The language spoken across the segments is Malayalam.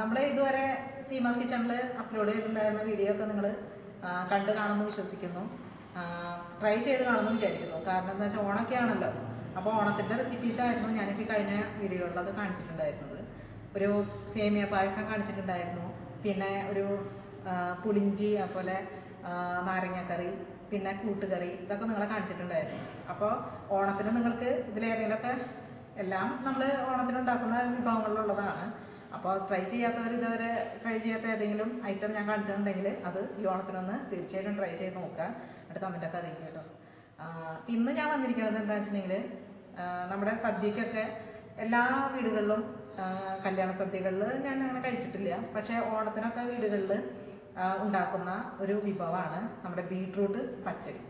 നമ്മൾ ഇതുവരെ സീമാസ് കിച്ചണിൽ അപ്ലോഡ് ചെയ്തിട്ടുണ്ടായിരുന്ന വീഡിയോ ഒക്കെ നിങ്ങൾ കണ്ട് കാണുമെന്ന് വിശ്വസിക്കുന്നു. ട്രൈ ചെയ്ത് കാണുമെന്ന് വിചാരിക്കുന്നു. കാരണം എന്താ വെച്ചാൽ ഓണൊക്കെ ആണല്ലോ. അപ്പോൾ ഓണത്തിന്റെ റെസിപ്പീസ് ആയിരുന്നു ഞാനിപ്പോൾ കഴിഞ്ഞ വീഡിയോകളിൽ അത് കാണിച്ചിട്ടുണ്ടായിരുന്നത്. ഒരു സേമിയ പായസം കാണിച്ചിട്ടുണ്ടായിരുന്നു. പിന്നെ ഒരു പുളിഞ്ചി അതുപോലെ നാരങ്ങാക്കറി പിന്നെ കൂട്ടുകറി ഇതൊക്കെ നിങ്ങളെ കാണിച്ചിട്ടുണ്ടായിരുന്നു. അപ്പോൾ ഓണത്തിന് നിങ്ങൾക്ക് ഇതിലേതെങ്കിലുമൊക്കെ എല്ലാം നമ്മൾ ഓണത്തിന് ഉണ്ടാക്കുന്ന വിഭവങ്ങളിലുള്ളതാണ്. അപ്പോൾ ട്രൈ ചെയ്യാത്തവർ ഇതുവരെ ട്രൈ ചെയ്യാത്ത ഏതെങ്കിലും ഐറ്റം ഞാൻ കാണിച്ചിട്ടുണ്ടെങ്കിൽ അത് ഈ ഓണത്തിനൊന്ന് തീർച്ചയായിട്ടും ട്രൈ ചെയ്ത് നോക്കുക. എന്നിട്ട് കമന്റൊക്കെ അറിയിക്കുക കേട്ടോ. ഇന്ന് ഞാൻ വന്നിരിക്കുന്നത് എന്താ വെച്ചിട്ടുണ്ടെങ്കിൽ നമ്മുടെ സദ്യക്കൊക്കെ എല്ലാ വീടുകളിലും കല്യാണ സദ്യകളിൽ ഞാൻ അങ്ങനെ കഴിച്ചിട്ടില്ല. പക്ഷേ ഓണത്തിനൊക്കെ വീടുകളിൽ ഉണ്ടാക്കുന്ന ഒരു വിഭവമാണ് നമ്മുടെ ബീട്രൂട്ട് പച്ചടി.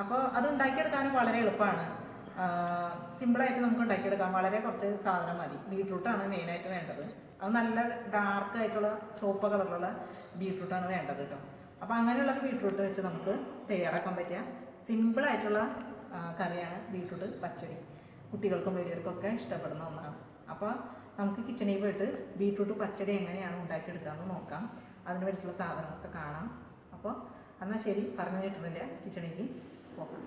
അപ്പോൾ അത് ഉണ്ടാക്കിയെടുക്കാനും വളരെ എളുപ്പമാണ്. സിമ്പിളായിട്ട് നമുക്ക് ഉണ്ടാക്കിയെടുക്കാം. വളരെ കുറച്ച് സാധനം മതി. ബീട്രൂട്ടാണ് മെയിനായിട്ട് വേണ്ടത്. അത് നല്ല ഡാർക്ക് ആയിട്ടുള്ള ചുവപ്പ് കളറിലുള്ള ബീട്രൂട്ടാണ് വേണ്ടത് കേട്ടോ അപ്പോൾ അങ്ങനെയുള്ള ബീട്രൂട്ട് വെച്ച് നമുക്ക് തയ്യാറാക്കാൻ പറ്റിയ സിമ്പിൾ ആയിട്ടുള്ള കറിയാണ് ബീട്രൂട്ട് പച്ചടി. കുട്ടികൾക്കും വലിയവർക്കും ഒക്കെ ഇഷ്ടപ്പെടുന്ന ഒന്നാണ്. അപ്പോൾ നമുക്ക് കിച്ചണിൽ പോയിട്ട് ബീട്രൂട്ട് പച്ചടി എങ്ങനെയാണ് ഉണ്ടാക്കിയെടുക്കാമെന്ന് നോക്കാം. അതിന് വേണ്ടിയിട്ടുള്ള സാധനങ്ങളൊക്കെ കാണാം. അപ്പോൾ എന്നാൽ ശരി പറഞ്ഞു കിട്ടുന്നില്ല കിച്ചണിലേക്ക് പോകാം.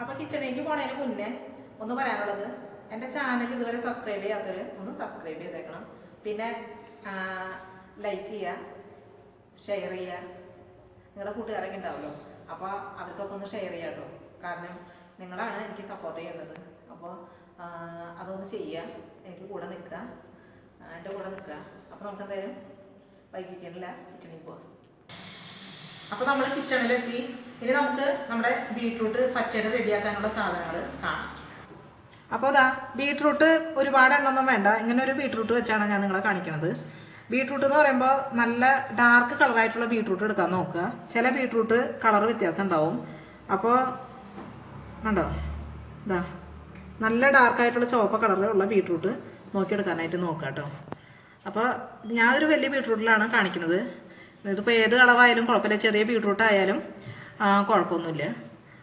അപ്പോൾ കിച്ചണിലേക്ക് പോണതിന് മുന്നേ ഒന്ന് പറയാനുള്ളത് എന്റെ ചാനൽ ഇതുവരെ സബ്സ്ക്രൈബ് ചെയ്യാത്തവർ ഒന്ന് സബ്സ്ക്രൈബ് ചെയ്തേക്കണം. പിന്നെ ലൈക്ക് ചെയ്യുക ഷെയർ ചെയ്യുക നിങ്ങളുടെ കൂട്ടുകാരൊക്കെ ഉണ്ടാവുമല്ലോ അപ്പോൾ അവർക്കൊക്കെ ഒന്ന് ഷെയർ ചെയ്യാം കേട്ടോ കാരണം നിങ്ങളാണ് എനിക്ക് സപ്പോർട്ട് ചെയ്യേണ്ടത്. അപ്പോൾ അതൊന്ന് ചെയ്യുക എനിക്ക് കൂടെ നിൽക്കുക എന്റെ കൂടെ നിൽക്കുക അപ്പോൾ നമുക്ക് എന്തായാലും വൈകിക്കണില്ല കിച്ചണിൽ പോവാം. അപ്പോൾ നമ്മൾ കിച്ചണിലെത്തി ഇനി നമുക്ക് നമ്മുടെ ബീട്രൂട്ട് പച്ചടി റെഡിയാക്കാനുള്ള സാധനങ്ങൾ കാണാം. അപ്പോൾ അതാ ബീട്രൂട്ട് ഒരുപാട് എണ്ണൊന്നും വേണ്ട. ഇങ്ങനെ ഒരു ബീട്രൂട്ട് വെച്ചാണ് ഞാൻ നിങ്ങളെ കാണിക്കുന്നത് ബീട്രൂട്ട് എന്ന് പറയുമ്പോൾ നല്ല ഡാർക്ക് കളറായിട്ടുള്ള ബീട്രൂട്ട് എടുക്കാൻ നോക്കുക. ചില ബീട്രൂട്ട് കളർ വ്യത്യാസം ഉണ്ടാവും. അപ്പോൾ കണ്ടോ? ഇതാ നല്ല ഡാർക്കായിട്ടുള്ള ചുവപ്പ് കളറിലുള്ള ബീട്രൂട്ട് നോക്കിയെടുക്കാനായിട്ട് നോക്കുക കേട്ടോ. അപ്പോൾ ഞാനൊരു വലിയ ബീട്രൂട്ടിലാണ് കാണിക്കുന്നത്. ഇതിപ്പോൾ ഏത് കളവായാലും കുഴപ്പമില്ല. ചെറിയ ബീട്രൂട്ട് ആയാലും ആ, കുഴപ്പമൊന്നുമില്ല.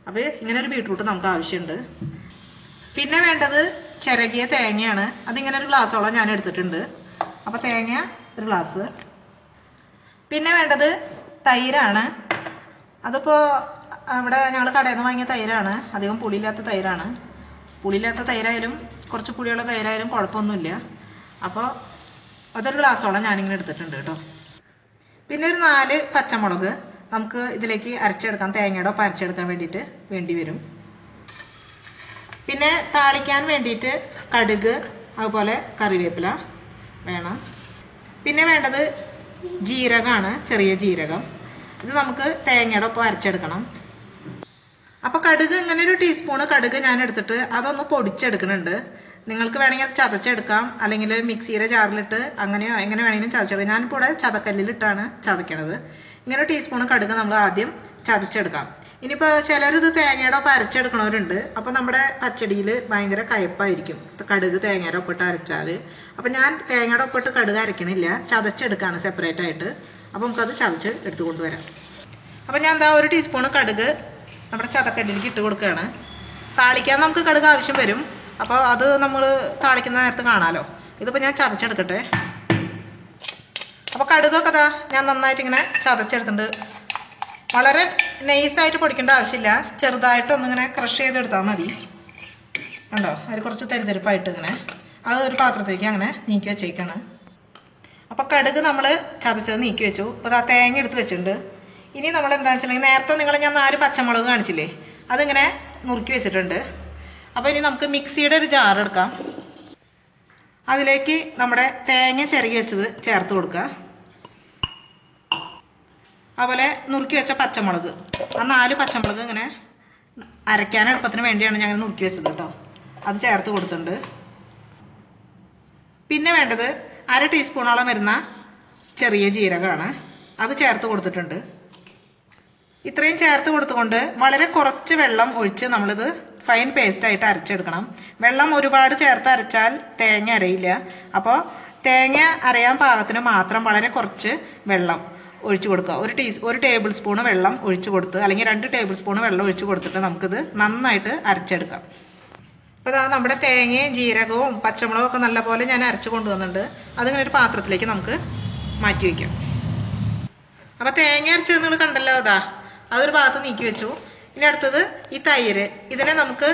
അപ്പോൾ ഇങ്ങനെ ഒരു ബീട്രൂട്ട് നമുക്ക് ആവശ്യമുണ്ട്. പിന്നെ വേണ്ടത് ചിരകിയ തേങ്ങയാണ്. അതിങ്ങനെ ഒരു ഗ്ലാസ്സോളം ഞാൻ എടുത്തിട്ടുണ്ട്. അപ്പോൾ തേങ്ങ ഒരു ഗ്ലാസ്. പിന്നെ വേണ്ടത് തൈരാണ്. അതിപ്പോൾ അവിടെ ഞങ്ങൾ കടയിൽ നിന്ന് വാങ്ങിയ തൈരാണ്. അധികം പുളിയില്ലാത്ത തൈരാണ്. പുളിയില്ലാത്ത തൈരായാലും കുറച്ച് പുളിയുള്ള തൈരായാലും കുഴപ്പമൊന്നുമില്ല. അപ്പോൾ അതൊരു ഗ്ലാസ്സോളം ഞാനിങ്ങനെ എടുത്തിട്ടുണ്ട് കേട്ടോ. പിന്നെ ഒരു നാല് പച്ചമുളക് നമുക്ക് ഇതിലേക്ക് അരച്ചെടുക്കാം. തേങ്ങയുടെ ഒപ്പം അരച്ചെടുക്കാൻ വേണ്ടിയിട്ട് വേണ്ടി വരും. പിന്നെ താളിക്കാൻ വേണ്ടിയിട്ട് കടുക് അതുപോലെ കറിവേപ്പില വേണം. പിന്നെ വേണ്ടത് ജീരകമാണ് ചെറിയ ജീരകം. ഇത് നമുക്ക് തേങ്ങയുടെ ഒപ്പം അരച്ചെടുക്കണം. അപ്പോൾ കടുക് ഇങ്ങനെ ഒരു ടീസ്പൂണ് കടുക് ഞാൻ എടുത്തിട്ട് അതൊന്ന് പൊടിച്ചെടുക്കുന്നുണ്ട്. നിങ്ങൾക്ക് വേണമെങ്കിൽ ചതച്ചെടുക്കാം അല്ലെങ്കിൽ മിക്സിയുടെ ജാറിലിട്ട് അങ്ങനെയോ എങ്ങനെ വേണമെങ്കിലും ചതച്ചെടുക്കാം. ഞാനിപ്പോൾ ഇവിടെ ചതക്കല്ലിലിട്ടാണ് ചതക്കണത്. ഇങ്ങനെ ഒരു ടീസ്പൂണ് കടുക് നമ്മൾ ആദ്യം ചതച്ചെടുക്കാം. ഇനിയിപ്പോൾ ചിലരിത് തേങ്ങയുടെ ഒപ്പം അരച്ചെടുക്കണവരുണ്ട്. അപ്പോൾ നമ്മുടെ പച്ചടിയിൽ ഭയങ്കര കയ്പ്പായിരിക്കും. കടുക് തേങ്ങയുടെ ഒപ്പിട്ട് അരച്ചാൽ അപ്പോൾ ഞാൻ തേങ്ങയുടെ ഒപ്പിട്ട് കടുക് അരക്കണില്ല. ചതച്ചെടുക്കുകയാണ് സെപ്പറേറ്റ് ആയിട്ട്. അപ്പോൾ നമുക്കത് ചതച്ച് എടുത്തു കൊണ്ടുവരാം. അപ്പോൾ ഞാൻ എന്താ ഒരു ടീസ്പൂൺ കടുക് നമ്മുടെ ചതക്കല്ലിലേക്ക് ഇട്ട് കൊടുക്കുകയാണ്. താളിക്കാൻ നമുക്ക് കടുക് ആവശ്യം വരും. അപ്പോൾ അത് നമ്മൾ താളിക്കുന്ന നേരത്ത് കാണാമല്ലോ ഇതിപ്പോൾ ഞാൻ ചതച്ചെടുക്കട്ടെ. അപ്പോൾ കടുകൊക്കെ അതാ ഞാൻ നന്നായിട്ട് ഇങ്ങനെ ചതച്ചെടുത്തിട്ടുണ്ട്. വളരെ നൈസായിട്ട് പൊടിക്കേണ്ട ആവശ്യമില്ല. ചെറുതായിട്ടൊന്നിങ്ങനെ ക്രഷ് ചെയ്തെടുത്താൽ മതി. ഉണ്ടോ അതിൽ കുറച്ച് തരിതരിപ്പായിട്ട് ഇങ്ങനെ. അത് ഒരു പാത്രത്തിലേക്ക് അങ്ങനെ നീക്കി വെച്ചേക്കാണ്. അപ്പോൾ കടുക് നമ്മൾ ചതച്ചത് നീക്കി വെച്ചു. അപ്പോൾ ആ തേങ്ങ എടുത്ത് വെച്ചിട്ടുണ്ട്. ഇനി നമ്മൾ എന്താ വെച്ചിട്ടുണ്ടെങ്കിൽ നേരത്തെ നിങ്ങൾ ഞാൻ നാല് പച്ചമുളക് കാണിച്ചില്ലേ? അതിങ്ങനെ മുറുക്കി വെച്ചിട്ടുണ്ട്. അപ്പോൾ ഇനി നമുക്ക് മിക്സിയുടെ ഒരു ജാർ എടുക്കാം. അതിലേക്ക് നമ്മുടെ തേങ്ങ ചിരകി വെച്ചത് ചേർത്ത് കൊടുക്കുക. അതുപോലെ നുറുക്കി വെച്ച പച്ചമുളക്. ആ നാല് പച്ചമുളക് ഇങ്ങനെ അരയ്ക്കാൻ എളുപ്പത്തിന് വേണ്ടിയാണ് ഞാൻ നുറുക്കി വെച്ചത് കേട്ടോ. അത് ചേർത്ത് കൊടുത്തിട്ടുണ്ട്. പിന്നെ വേണ്ടത് അര ടീസ്പൂണോളം വരുന്ന ചെറിയ ജീരകമാണ്. അത് ചേർത്ത് കൊടുത്തിട്ടുണ്ട്. ഇത്രയും ചേർത്ത് കൊടുത്തുകൊണ്ട് വളരെ കുറച്ച് വെള്ളം ഒഴിച്ച് നമ്മളിത് ഫൈൻ പേസ്റ്റ് ആയിട്ട് അരച്ചെടുക്കണം. വെള്ളം ഒരുപാട് ചേർത്ത് അരച്ചാൽ തേങ്ങ അരയില്ല. അപ്പോൾ തേങ്ങ അരയാൻ പാകത്തിന് മാത്രം വളരെ കുറച്ച് വെള്ളം. ഒഴിച്ചു കൊടുക്കുക. ഒരു ടീ ഒരു ടേബിൾ സ്പൂൺ വെള്ളം ഒഴിച്ചു കൊടുത്ത് അല്ലെങ്കിൽ രണ്ട് ടേബിൾ സ്പൂൺ വെള്ളം ഒഴിച്ചു കൊടുത്തിട്ട് നമുക്കിത് നന്നായിട്ട് അരച്ചെടുക്കാം. അപ്പോൾ ഇതാ നമ്മുടെ തേങ്ങയും ജീരകവും പച്ചമുളകും ഒക്കെ നല്ലപോലെ ഞാൻ അരച്ചു കൊണ്ടുവന്നിട്ടുണ്ട്. അതിങ്ങനെ ഒരു പാത്രത്തിലേക്ക് നമുക്ക് മാറ്റി വയ്ക്കാം. അപ്പോൾ തേങ്ങ അരച്ചത് നിങ്ങൾ കണ്ടല്ലോ അതാ അതൊരു ഭാഗത്ത് നീക്കി വെച്ചു. ഇനി അടുത്തത് ഈ തൈര്. ഇതിനെ നമുക്ക്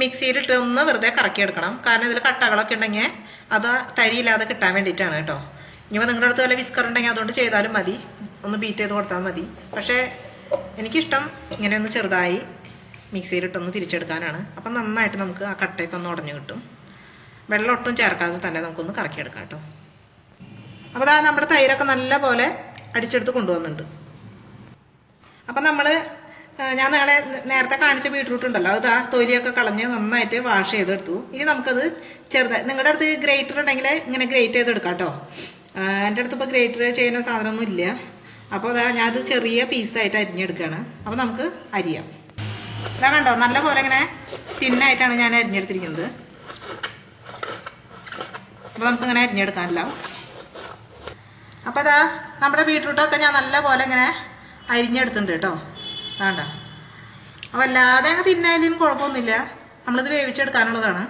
മിക്സിയിലിട്ട് ഒന്ന് വെറുതെ കറക്കിയെടുക്കണം. കാരണം ഇതിൽ കട്ടകളൊക്കെ ഉണ്ടെങ്കിൽ അത് തരിയില്ലാതെ കിട്ടാൻ വേണ്ടിയിട്ടാണ് കേട്ടോ. ഇനിയിപ്പോൾ നിങ്ങളുടെ അടുത്ത് വല്ല വിസ്കർ ഉണ്ടെങ്കിൽ അതുകൊണ്ട് ചെയ്താലും മതി. ഒന്ന് ബീറ്റ് ചെയ്ത് കൊടുത്താൽ മതി. പക്ഷേ എനിക്കിഷ്ടം ഇങ്ങനെ ഒന്ന് ചെറുതായി മിക്സിയിലിട്ടൊന്ന് തിരിച്ചെടുക്കാനാണ്. അപ്പം നന്നായിട്ട് നമുക്ക് ആ കട്ടയൊക്കെ ഒന്ന് ഉടഞ്ഞു കിട്ടും. വെള്ളം ഒട്ടും ചേർക്കാതെ തന്നെ നമുക്കൊന്ന് കറക്കിയെടുക്കാം കേട്ടോ. അപ്പോൾ അതാ നമ്മുടെ തൈരൊക്കെ നല്ല പോലെ അടിച്ചെടുത്ത് കൊണ്ടുവന്നുണ്ട് അപ്പം നമ്മൾ ഞാൻ നാളെ നേരത്തെ കാണിച്ച ബീട്രൂട്ട് ഉണ്ടല്ലോ. അത് ആ തൊലിയൊക്കെ കളഞ്ഞ് നന്നായിട്ട് വാഷ് ചെയ്തെടുത്തു. ഇനി നമുക്കത് ചെറുതായി നിങ്ങളുടെ അടുത്ത് ഗ്രേറ്റർ ഉണ്ടെങ്കിൽ ഇങ്ങനെ ഗ്രേറ്റ് ചെയ്തെടുക്കാം കേട്ടോ. എന്റെ അടുത്ത് ഇപ്പോൾ ഗ്രേറ്റർ ചെയ്യുന്ന സാധനമൊന്നും ഇല്ല. അപ്പോൾ അതാ ഞാനത് ചെറിയ പീസായിട്ട് അരിഞ്ഞെടുക്കുകയാണ് അപ്പോൾ നമുക്ക് അരിയാം. ഇതാ കണ്ടോ നല്ല പോലെ ഇങ്ങനെ തിന്നായിട്ടാണ് ഞാൻ അരിഞ്ഞെടുത്തിരിക്കുന്നത്. അപ്പോൾ നമുക്കിങ്ങനെ അരിഞ്ഞെടുക്കാമല്ലോ അപ്പോൾ അതാ നമ്മുടെ ബീട്രൂട്ടൊക്കെ ഞാൻ നല്ല പോലെ ഇങ്ങനെ അരിഞ്ഞെടുത്തിട്ടുണ്ട് കേട്ടോ. വേണ്ട അപ്പോൾ അല്ലാതെ അങ്ങ് തിന്നായാലും കുഴപ്പമൊന്നുമില്ല. നമ്മളിത് വേവിച്ചെടുക്കാനുള്ളതാണ്.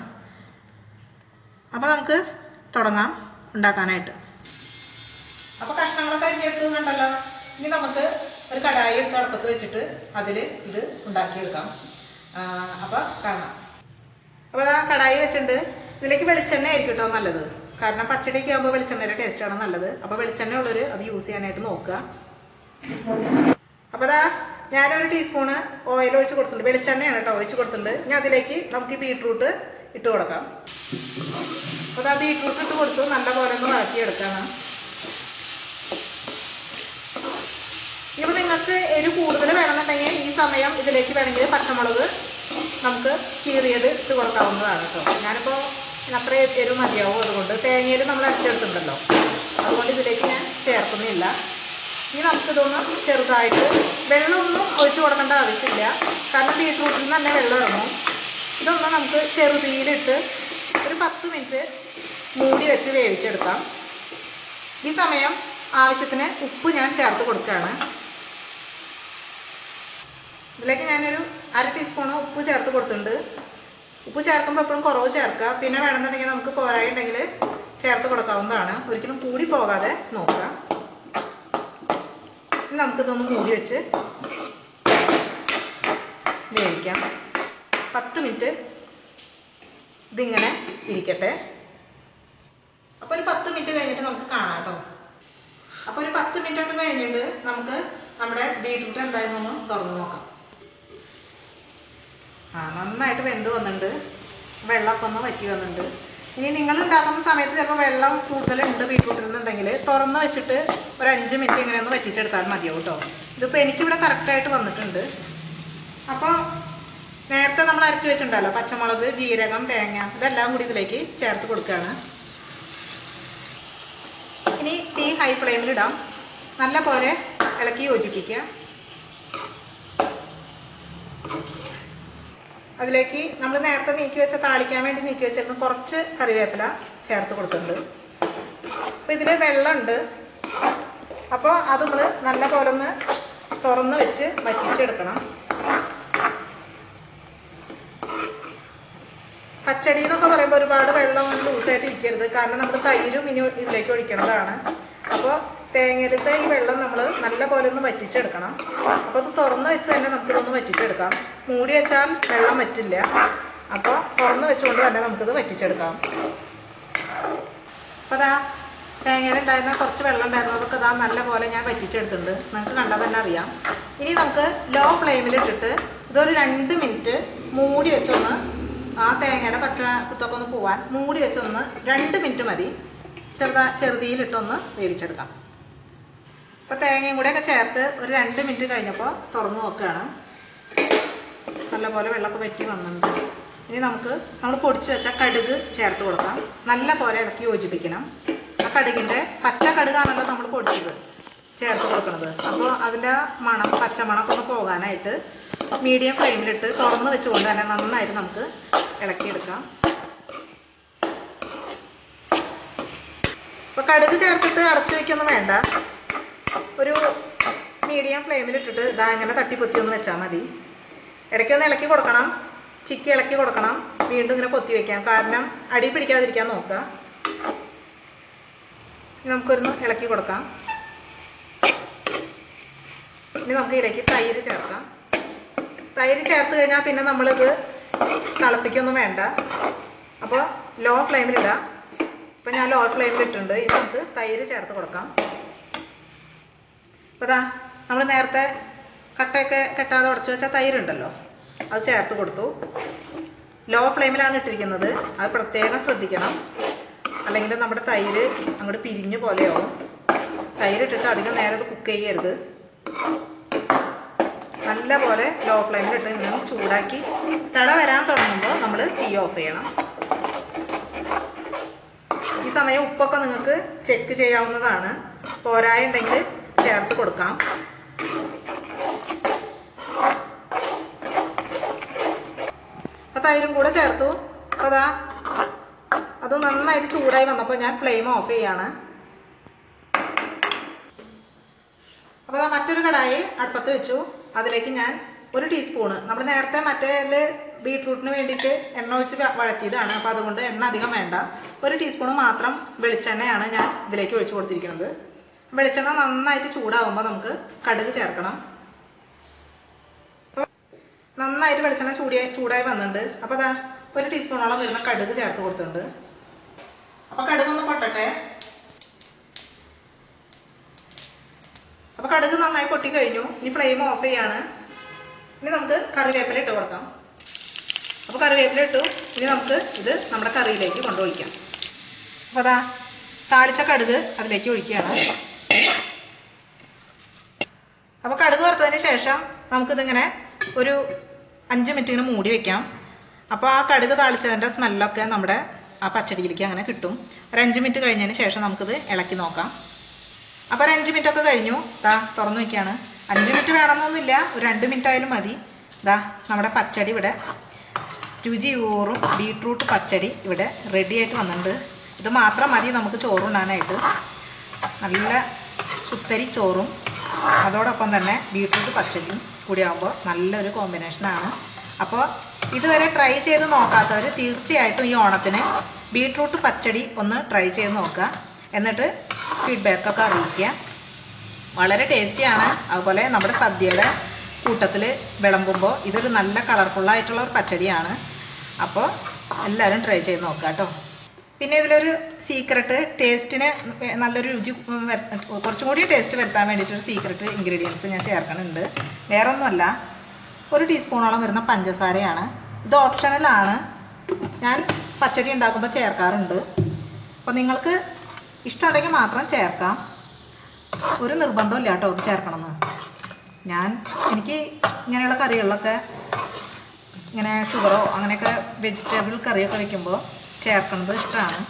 അപ്പോൾ നമുക്ക് തുടങ്ങാം. ഉണ്ടാക്കാനായിട്ട്. അപ്പോൾ കഷ്ണങ്ങളൊക്കെ അരിഞ്ഞെടുത്തത് കണ്ടല്ലോ ഇനി നമുക്ക് ഒരു കടായി എടുത്ത് അടുപ്പത്ത് വെച്ചിട്ട് അതിൽ ഇത് ഉണ്ടാക്കിയെടുക്കാം. അപ്പോൾ കാണാം. അപ്പോൾ ആ കടായി വെച്ചിട്ടുണ്ട്. ഇതിലേക്ക് വെളിച്ചെണ്ണ ആയിരിക്കും കേട്ടോ നല്ലത്. കാരണം പച്ചടിയൊക്കെ ആകുമ്പോൾ വെളിച്ചെണ്ണയുടെ ടേസ്റ്റാണ് നല്ലത്. അപ്പോൾ വെളിച്ചെണ്ണ ഉള്ളൊരു അത് യൂസ് ചെയ്യാനായിട്ട് നോക്കുക. അപ്പോൾ അതാ ഞാനൊരു ടീസ്പൂണ് ഓയിൽ ഒഴിച്ച് കൊടുത്തിട്ടുണ്ട്. വെളിച്ചെണ്ണയാണ് കേട്ടോ ഒഴിച്ച് കൊടുത്തിട്ടുണ്ട്. ഇനി അതിലേക്ക് നമുക്ക് ബീട്രൂട്ട് ഇട്ട് കൊടുക്കാം. അപ്പോൾ അതാ ബീട്രൂട്ട് ഇട്ട് കൊടുത്തു നല്ല പോലെ ഒന്ന് വഴറ്റിയെടുക്കാണ്. ഇനിയിപ്പോൾ നിങ്ങൾക്ക് എരിവ് കൂടുതൽ വേണമെന്നുണ്ടെങ്കിൽ ഈ സമയം ഇതിലേക്ക് വേണമെങ്കിൽ പച്ചമുളക് നമുക്ക് കീറിയത് ഇട്ട് കൊടുക്കാവുന്നതാണ് കേട്ടോ. ഞാനിപ്പോൾ അത്ര എരിവ് മതിയാവും അതുകൊണ്ട് തേങ്ങയിൽ നമ്മൾ അരച്ചെടുത്തിട്ടുണ്ടല്ലോ. അതുകൊണ്ട് ഇതിലേക്ക് ഞാൻ ചേർക്കുന്നില്ല. ഇനി നമുക്കിതൊന്ന് ചെറുതായിട്ട് വെള്ളമൊന്നും ഒഴിച്ചു കൊടുക്കേണ്ട ആവശ്യമില്ല. കാരണം ബീട്രൂട്ടിൽ നിന്ന് തന്നെ വെള്ളം ഇറങ്ങും. ഇതൊന്ന് നമുക്ക് ചെറുതീയിലിട്ട് ഒരു പത്ത് മിനിറ്റ് മൂടി വെച്ച് വേവിച്ചെടുക്കാം. ഈ സമയം ആവശ്യത്തിന് ഉപ്പ് ഞാൻ ചേർത്ത് കൊടുക്കുകയാണ്. ഇതിലേക്ക് ഞാനൊരു അര ടീസ്പൂൺ ഉപ്പ് ചേർത്ത് കൊടുത്തിട്ടുണ്ട്. ഉപ്പ് ചേർക്കുമ്പോൾ എപ്പോഴും കുറവ് ചേർക്കുക. പിന്നെ വേണമെന്നുണ്ടെങ്കിൽ നമുക്ക് പോരായിട്ടുണ്ടെങ്കിൽ ചേർത്ത് കൊടുക്കാവുന്നതാണ്. ഒരിക്കലും കൂടി പോകാതെ നോക്കുക. നമുക്കിതൊന്ന് മൂടി വെച്ച് വേവിക്കാം. പത്ത് മിനിറ്റ് ഇതിങ്ങനെ ഇരിക്കട്ടെ. അപ്പോൾ ഒരു പത്ത് മിനിറ്റ് കഴിഞ്ഞിട്ട് നമുക്ക് കാണാം കേട്ടോ. അപ്പോൾ ഒരു പത്ത് മിനിറ്റ് ഒക്കെ കഴിഞ്ഞിട്ട് നമുക്ക് നമ്മുടെ ബീട്രൂട്ട് ഒന്ന് തുറന്ന് നോക്കാം. ആ നന്നായിട്ട് വെന്ത് വന്നിട്ടുണ്ട്. വെള്ളമൊക്കെ ഒന്ന് വറ്റി വന്നിട്ടുണ്ട്. ഇനി നിങ്ങൾ ഉണ്ടാക്കുന്ന സമയത്ത് ചിലപ്പോൾ വെള്ളം കൂടുതലുണ്ട് ബീട്രൂട്ടിൽ നിന്നുണ്ടെങ്കിൽ തുറന്ന് വെച്ചിട്ട് ഒരു അഞ്ച് മിനിറ്റ് ഇങ്ങനെ ഒന്ന് വറ്റിച്ചെടുത്താൽ മതിയാവും കേട്ടോ ഇതിപ്പോൾ എനിക്കിവിടെ കറക്റ്റായിട്ട് വന്നിട്ടുണ്ട്. അപ്പോൾ നേരത്തെ നമ്മൾ അരച്ച് വെച്ചിട്ടുണ്ടല്ലോ പച്ചമുളക് ജീരകം തേങ്ങ ഇതെല്ലാം കൂടി ഇതിലേക്ക് ചേർത്ത് കൊടുക്കുകയാണ്. ഇനി തീ ഹൈ ഫ്ലെയിമിലിടാം നല്ല പോലെ ഇളക്കി യോജിപ്പിക്കുക. അതിലേക്ക് നമ്മൾ നേരത്തെ നീക്കി വെച്ച താളിക്കാൻ വേണ്ടി നീക്കി വെച്ചിരുന്ന കുറച്ച് കറിവേപ്പില ചേർത്ത് കൊടുത്തിട്ടുണ്ട്. അപ്പോൾ ഇതിൽ വെള്ളമുണ്ട്. അപ്പോൾ അത് നമ്മൾ നല്ല പോലെ ഒന്ന് തുറന്ന് വെച്ച് വറ്റിച്ചെടുക്കണം. പച്ചടി എന്നൊക്കെ പറയുമ്പോൾ ഒരുപാട് വെള്ളം ലൂസായിട്ട് ഇരിക്കരുത്. കാരണം നമ്മൾ തൈരും ഇനി ഇതിലേക്ക് ഒഴിക്കേണ്ടതാണ്. അപ്പോൾ തേങ്ങയിലത്തെ ഈ വെള്ളം നമ്മൾ നല്ല പോലെ ഒന്ന് വറ്റിച്ചെടുക്കണം. അപ്പോൾ അത് തുറന്ന് വെച്ച് തന്നെ നമുക്കിതൊന്ന് വറ്റിച്ചെടുക്കാം. മൂടി വെച്ചാൽ വെള്ളം വറ്റില്ല. അപ്പോൾ തുറന്ന് വെച്ചുകൊണ്ട് തന്നെ നമുക്കിത് വറ്റിച്ചെടുക്കാം. അപ്പോൾ അതാ തേങ്ങയിലുണ്ടായിരുന്ന കുറച്ച് വെള്ളം ഉണ്ടായിരുന്നു. അതൊക്കെ ഇതാ നല്ല പോലെ ഞാൻ വറ്റിച്ചെടുത്തിട്ടുണ്ട്. നിങ്ങൾക്ക് കണ്ടാൽ തന്നെ അറിയാം. ഇനി നമുക്ക് ലോ ഫ്ലെയിമിൽ ഇട്ടിട്ട് ഇതൊരു രണ്ട് മിനിറ്റ് മൂടി വെച്ചൊന്ന് ആ തേങ്ങയുടെ പച്ച കുത്തൊക്കെ ഒന്ന് പോവാൻ. മൂടി വെച്ചൊന്ന് രണ്ട് മിനിറ്റ് മതി. ചെറുതാ ചെറുതിയിലിട്ടൊന്ന് വേവിച്ചെടുക്കാം. അപ്പോൾ തേങ്ങയും കൂടെയൊക്കെ ചേർത്ത് ഒരു രണ്ട് മിനിറ്റ് കഴിഞ്ഞപ്പോൾ തുറന്നു നോക്കുകയാണ്. നല്ലപോലെ വെള്ളമൊക്കെ വറ്റി വന്നിട്ടുണ്ട്. ഇനി നമുക്ക് നമ്മൾ പൊടിച്ച് വെച്ച കടുക് ചേർത്ത് കൊടുക്കാം. നല്ല പോലെ ഇളക്കി യോജിപ്പിക്കണം. ആ കടുകിന്റെ പച്ച കടുകാണല്ലോ നമ്മൾ പൊടിച്ചത് ചേർത്ത് കൊടുക്കുന്നത് അപ്പോൾ അതിന്റെ മണം പച്ച മണമൊക്കെ ഒന്ന് പോകാനായിട്ട് മീഡിയം ഫ്ലെയിമിലിട്ട് തുറന്ന് വെച്ചുകൊണ്ട് തന്നെ നന്നായിട്ട് നമുക്ക് ഇളക്കിയെടുക്കാം. അപ്പോൾ കടുക് ചേർത്തിട്ട് അടച്ചു വയ്ക്കൊന്നും വേണ്ട. ഒരു മീഡിയം ഫ്ലെയിമിൽ ഇട്ടിട്ട് ഇതാ ഇങ്ങനെ തട്ടിപ്പൊത്തി ഒന്ന് വെച്ചാൽ മതി. ഇടയ്ക്കൊന്ന് ഇളക്കി കൊടുക്കണം. ചിക്കി ഇളക്കി കൊടുക്കണം. വീണ്ടും ഇങ്ങനെ കൊത്തി വെക്കാം. കാരണം അടി പിടിക്കാതിരിക്കാൻ നോക്കുക. നമുക്കൊന്ന് ഇളക്കി കൊടുക്കാം. ഇനി നമുക്ക് ഇതിലേക്ക് തൈര് ചേർക്കാം. തൈര് ചേർത്ത് കഴിഞ്ഞാൽ പിന്നെ നമ്മളിത് തിളപ്പിക്കൊന്നും വേണ്ട. അപ്പോൾ ലോ ഫ്ലെയിമിലിടാം ഇപ്പം ഞാൻ ലോ ഫ്ലെയിമിലിട്ടുണ്ട് ഇത് നമുക്ക് തൈര് ചേർത്ത് കൊടുക്കാം. അപ്പോൾ നമ്മൾ നേരത്തെ കട്ടയൊക്കെ കെട്ടാതെ ഉടച്ചു വെച്ച തൈരുണ്ടല്ലോ അത് ചേർത്ത് കൊടുത്തു. ലോ ഫ്ലെയിമിലാണ് ഇട്ടിരിക്കുന്നത്. അത് പ്രത്യേകം ശ്രദ്ധിക്കണം. അല്ലെങ്കിൽ നമ്മുടെ തൈര് അങ്ങോട്ട് പിരിഞ്ഞു പോലെയാവും. തൈര് ഇട്ടിട്ട് അധികം നേരം കുക്ക് ചെയ്യരുത്. നല്ല പോലെ ലോ ഫ്ലെയിമിലിട്ട് ഇങ്ങനെ ചൂടാക്കി തിള വരാൻ തുടങ്ങുമ്പോൾ നമ്മൾ തീ ഓഫ് ചെയ്യണം. ഈ സമയം ഉപ്പൊക്കെ നിങ്ങൾക്ക് ചെക്ക് ചെയ്യാവുന്നതാണ്. പോരായ ഉണ്ടെങ്കിൽ ചേർത്ത് കൊടുക്കാം. അപ്പൊ തൈരും കൂടെ ചേർത്തു. അപ്പൊ അതാ അത് നന്നായിട്ട് ചൂടായി വന്നപ്പോൾ ഞാൻ ഫ്ലെയിം ഓഫ് ചെയ്യാണ്. അപ്പോൾ അതാ മറ്റൊരു കടായി അടുപ്പത്ത് വെച്ചു. അതിലേക്ക് ഞാൻ ഒരു ടീസ്പൂണ് നമ്മൾ നേരത്തെ മറ്റേ ബീട്രൂട്ടിന് വേണ്ടിയിട്ട് എണ്ണ ഒഴിച്ച് വഴറ്റിയതാണ്. അപ്പോൾ അതുകൊണ്ട് എണ്ണ അധികം വേണ്ട. ഒരു ടീസ്പൂൺ മാത്രം വെളിച്ചെണ്ണയാണ് ഞാൻ ഇതിലേക്ക് ഒഴിച്ചു കൊടുത്തിരിക്കുന്നത്. വെളിച്ചെണ്ണ നന്നായിട്ട് ചൂടാവുമ്പോൾ നമുക്ക് കടുക് ചേർക്കണം. നന്നായിട്ട് വെളിച്ചെണ്ണ ചൂടിയ ചൂടായി വന്നിട്ടുണ്ട്. അപ്പോൾ അതാ ഒരു ടീസ്പൂണോളം വരുന്ന കടുക് ചേർത്ത് കൊടുത്തിട്ടുണ്ട്. അപ്പോൾ കടുക് ഒന്ന് പൊട്ടട്ടെ. അപ്പോൾ കടുക് നന്നായി പൊട്ടി കഴിഞ്ഞു. ഇനി ഫ്ലെയിം ഓഫ് ചെയ്യാണ്. ഇനി നമുക്ക് കറിവേപ്പില ഇട്ട് കൊടുക്കാം. അപ്പോൾ കറിവേപ്പില ഇട്ടു. ഇനി നമുക്ക് ഇത് നമ്മുടെ കറിയിലേക്ക് കൊണ്ടുപോയിക്കാം. അപ്പോൾ അതാ താളിച്ച കടുക് അതിലേക്ക് ഒഴിക്കുകയാണ്. അപ്പോൾ കടുക് വറുത്തതിന് ശേഷം നമുക്കിതിങ്ങനെ ഒരു അഞ്ച് മിനിറ്റ് ഇങ്ങനെ മൂടി വെക്കാം. അപ്പോൾ ആ കടുക് താളിച്ചതിന്റെ സ്മെല്ലൊക്കെ നമ്മുടെ ആ പച്ചടിയിലേക്ക് അങ്ങനെ കിട്ടും. ഒരു അഞ്ച് മിനിറ്റ് കഴിഞ്ഞതിന് ശേഷം നമുക്കിത് ഇളക്കി നോക്കാം. അപ്പോൾ ഒരു അഞ്ച് മിനിറ്റ് ഒക്കെ കഴിഞ്ഞു. ദാ തുറന്നു വെക്കുകയാണ് അഞ്ച് മിനിറ്റ് വേണമെന്നൊന്നുമില്ല. ഒരു രണ്ട് മിനിറ്റ് ആയാലും മതി. ദാ നമ്മുടെ പച്ചടി ഇവിടെ രുചി ഊറും ബീട്രൂട്ട് പച്ചടി ഇവിടെ റെഡി ആയിട്ട് വന്നിട്ടുണ്ട്. ഇത് മാത്രം മതി നമുക്ക് ചോറുണ്ണാനായിട്ട്. നല്ല കുത്തരി ചോറും അതോടൊപ്പം തന്നെ ബീട്രൂട്ട് പച്ചടിയും കൂടി ആകുമ്പോൾ നല്ലൊരു കോമ്പിനേഷനാണ് അപ്പോൾ ഇതുവരെ ട്രൈ ചെയ്ത് നോക്കാത്തവർ തീർച്ചയായിട്ടും ഈ ഓണത്തിന് ബീട്രൂട്ട് പച്ചടി ഒന്ന് ട്രൈ ചെയ്ത് നോക്കുക. എന്നിട്ട് ഫീഡ്ബാക്കൊക്കെ അറിയിക്കുക. വളരെ ടേസ്റ്റിയാണ് അതുപോലെ നമ്മുടെ സദ്യയുടെ കൂട്ടത്തിൽ വിളമ്പുമ്പോൾ ഇതൊരു നല്ല കളർഫുള്ളായിട്ടുള്ള ഒരു പച്ചടിയാണ്. അപ്പോൾ എല്ലാവരും ട്രൈ ചെയ്ത് നോക്കുക കേട്ടോ. പിന്നെ ഇതിലൊരു സീക്രട്ട് ടേസ്റ്റിന് നല്ലൊരു രുചി കുറച്ചും കൂടി ടേസ്റ്റ് വരുത്താൻ വേണ്ടിയിട്ട് ഒരു സീക്രട്ട് ഇൻഗ്രീഡിയൻസ് ഞാൻ ചേർക്കുന്നുണ്ട് വേറെ ഒന്നുമല്ല ഒരു ടീസ്പൂണോളം വരുന്ന പഞ്ചസാരയാണ്. ഇത് ഓപ്ഷണലാണ് ഞാൻ പച്ചടി ഉണ്ടാക്കുമ്പോൾ ചേർക്കാറുണ്ട്. അപ്പോൾ നിങ്ങൾക്ക് ഇഷ്ടമുണ്ടെങ്കിൽ മാത്രം ചേർക്കാം. ഒരു നിർബന്ധമില്ല കേട്ടോ ഇത് ചേർക്കണമെന്ന്. ഞാൻ എനിക്ക് ഇങ്ങനെയുള്ള കറികളിലൊക്കെ ഇങ്ങനെ ഷുഗറോ അങ്ങനെയൊക്കെ വെജിറ്റബിൾ കറിയൊക്കെ വെക്കുമ്പോൾ ചേർക്കുന്നത് ഇഷ്ടമാണ്.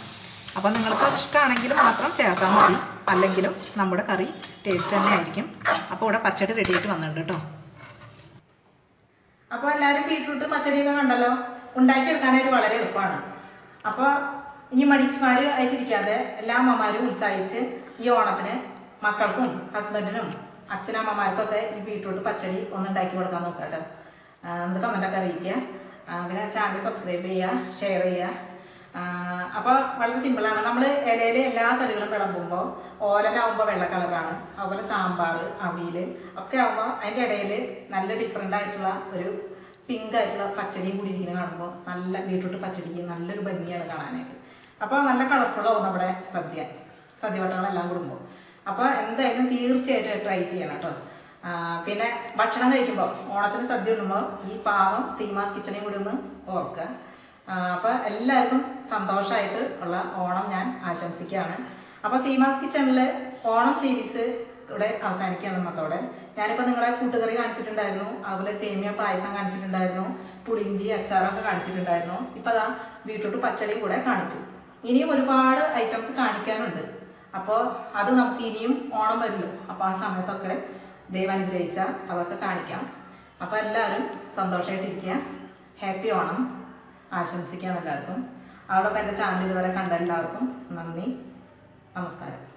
അപ്പോൾ നിങ്ങൾക്ക് ഇഷ്ടമാണെങ്കിൽ മാത്രം ചേർത്താൽ മതി. അല്ലെങ്കിലും നമ്മുടെ കറി ടേസ്റ്റ് തന്നെ ആയിരിക്കും. അപ്പോൾ ഇവിടെ പച്ചടി റെഡി ആയിട്ട് വന്നിട്ടുണ്ട് കേട്ടോ. അപ്പോൾ എല്ലാവരും ബീട്രൂട്ട് പച്ചടിയൊക്കെ കണ്ടല്ലോ? ഉണ്ടാക്കിയെടുക്കാനായിട്ട് വളരെ എളുപ്പമാണ്. അപ്പോൾ ഇനി മടിച്ചുമാർ ആയിട്ടിരിക്കാതെ എല്ലാ അമ്മമാരും ഉത്സാഹിച്ച് ഈ ഓണത്തിന് മക്കൾക്കും ഹസ്ബൻഡിനും അച്ഛനമ്മമാർക്കൊക്കെ ഈ ബീട്രൂട്ട് പച്ചടി ഒന്ന് ഉണ്ടാക്കി കൊടുക്കാൻ നോക്കാം കേട്ടോ. എന്നിട്ട് കമന്റൊക്കെ അറിയിക്കുക. പിന്നെ ചാനൽ സബ്സ്ക്രൈബ് ചെയ്യുക ഷെയർ ചെയ്യുക. അപ്പോൾ വളരെ സിമ്പിൾ ആണ്. നമ്മൾ ഇലയിൽ എല്ലാ കറികളും വിളമ്പുമ്പോൾ ഓലനാവുമ്പോൾ വെള്ള കളറാണ് അതുപോലെ സാമ്പാർ അവിയൽ ഒക്കെ ആവുമ്പോൾ അതിന്റെ ഇടയിൽ നല്ല ഡിഫറെന്റ് ആയിട്ടുള്ള ഒരു പിങ്ക് ആയിട്ടുള്ള പച്ചടിയും കൂടി ഇരിക്കുന്നത് കാണുമ്പോൾ നല്ല ബീട്രൂട്ട് പച്ചടിക്ക് നല്ലൊരു ഭംഗിയാണ് കാണാനായിട്ട്. അപ്പോൾ നല്ല കളർഫുള്ളാവും നമ്മുടെ സദ്യ. സദ്യ വട്ടങ്ങളെല്ലാം കൂടുമ്പോൾ അപ്പോൾ എന്തായാലും തീർച്ചയായിട്ടും ട്രൈ ചെയ്യണം കേട്ടോ. പിന്നെ ഭക്ഷണം കഴിക്കുമ്പോൾ ഓണത്തിന് സദ്യ ഉണ്ണുമ്പോൾ ഈ പാവം സീമാസ് കിച്ചണേയും കൂടി ഒന്ന് ഓർക്കുക. അപ്പോൾ എല്ലാവർക്കും സന്തോഷമായിട്ട് ഉള്ള ഓണം ഞാൻ ആശംസിക്കുകയാണ്. അപ്പോൾ സീമാസ് കിച്ചണിൽ ഓണം സീരീസ് ഇവിടെ അവസാനിക്കുകയാണ് ഇന്നത്തോടെ. ഞാനിപ്പോൾ നിങ്ങളെ കൂട്ടുകറി കാണിച്ചിട്ടുണ്ടായിരുന്നു. അതുപോലെ സേമിയ പായസം കാണിച്ചിട്ടുണ്ടായിരുന്നു. പുളിഞ്ചി അച്ചാറൊക്കെ കാണിച്ചിട്ടുണ്ടായിരുന്നു. ഇപ്പൊ അതാ ബീട്രൂട്ട് പച്ചടി കൂടെ കാണിച്ചു. ഇനിയും ഒരുപാട് ഐറ്റംസ് കാണിക്കാനുണ്ട്. അപ്പോൾ അത് നമുക്ക് ഇനിയും ഓണം വരുമല്ലോ. അപ്പോൾ ആ സമയത്തൊക്കെ ദൈവം അനുഗ്രഹിച്ച അതൊക്കെ കാണിക്കാം. അപ്പോൾ എല്ലാവരും സന്തോഷമായിട്ടിരിക്കുക ഹാപ്പി ഓണം. ആശംസിക്കാം എല്ലാവർക്കും. അതോടൊപ്പം എന്റെ ചാനൽ ഇതുവരെ കണ്ട എല്ലാവർക്കും നന്ദി. നമസ്കാരം.